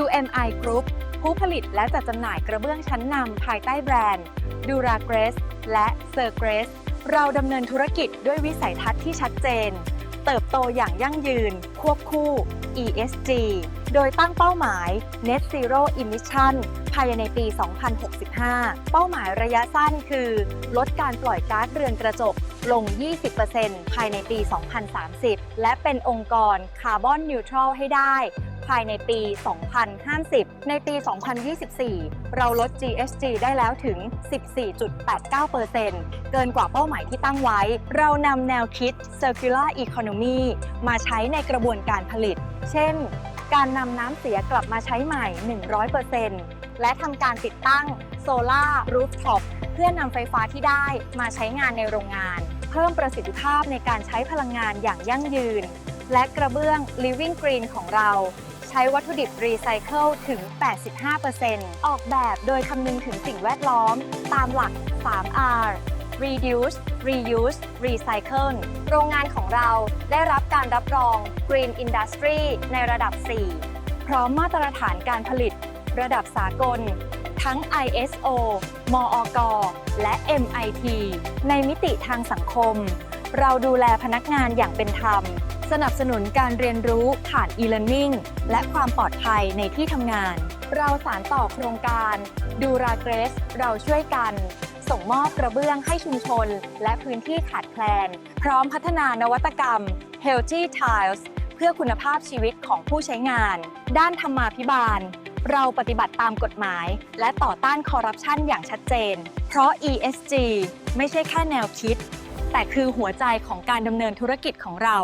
UMI Group ผู้ผลิตและจัดจำหน่ายกระเบื้องชั้นนำภายใต้แบรนด์ Dura Grace และ s i r Grace เราดำเนินธุรกิจด้วยวิสัยทัศน์ที่ชัดเจน เติบโตอย่างยั่งยืน ควบคู่ ESG โดยตั้งเป้าหมาย Net Zero Emission ภายในปี 2065 เป้าหมายระยะสั้นคือ ลดการปล่อยก๊าซเรือนกระจกลง 20%ภายในปี 2030 และเป็นองค์กรคาร์บอนนิวทรัลให้ได้ ภายในปี 2050 ในปี 2024 เราลด GHG ได้แล้วถึง 14.89%เกินกว่าเป้าหมายที่ตั้งไว้ เรานำแนวคิด Circular Economy มาใช้ในกระบวนการผลิต เช่น การนำน้ำเสียกลับมาใช้ใหม่ 100%และทำการติดตั้งโซลาร์รูฟท็อปเพื่อนำไฟฟ้าที่ได้มาใช้งานในโรงงาน เพิ่มประสิทธิภาพในการใช้พลังงานอย่างยั่งยืน และกระเบื้อง Living Green ของเรา ใช้วัตถุดิบรีไซเคิลถึง 85%ออกแบบโดยคำนึงถึงสิ่งแวดล้อม ตามหลัก 3R Reduce Reuse Recycle โรงงานของเราได้รับการรับรอง Green Industry ในระดับ 4 พร้อมมาตรฐานการผลิต ระดับสากล ทั้ง ISO มอก และ MIT ในมิติทางสังคม เราดูแลพนักงานอย่างเป็นธรรม สนับสนุนการเรียนรู้ผ่าน e-learning และความปลอดภัยในที่ทำงาน เราสารต่อโครงการดูราเกรส เราช่วยกัน ส่งมอบกระเบื้องให้ชุมชน และพื้นที่ขาดแคลน พร้อมพัฒนานวัตกรรม Healthy Tiles เพื่อคุณภาพชีวิตของผู้ใช้งาน ด้านธรรมาภิบาล เราปฏิบัติตามกฎหมาย และต่อต้านคอร์รัปชันอย่างชัดเจน เพราะ ESG ไม่ใช่แค่แนวคิด แต่คือหัวใจของการดำเนินธุรกิจของเรา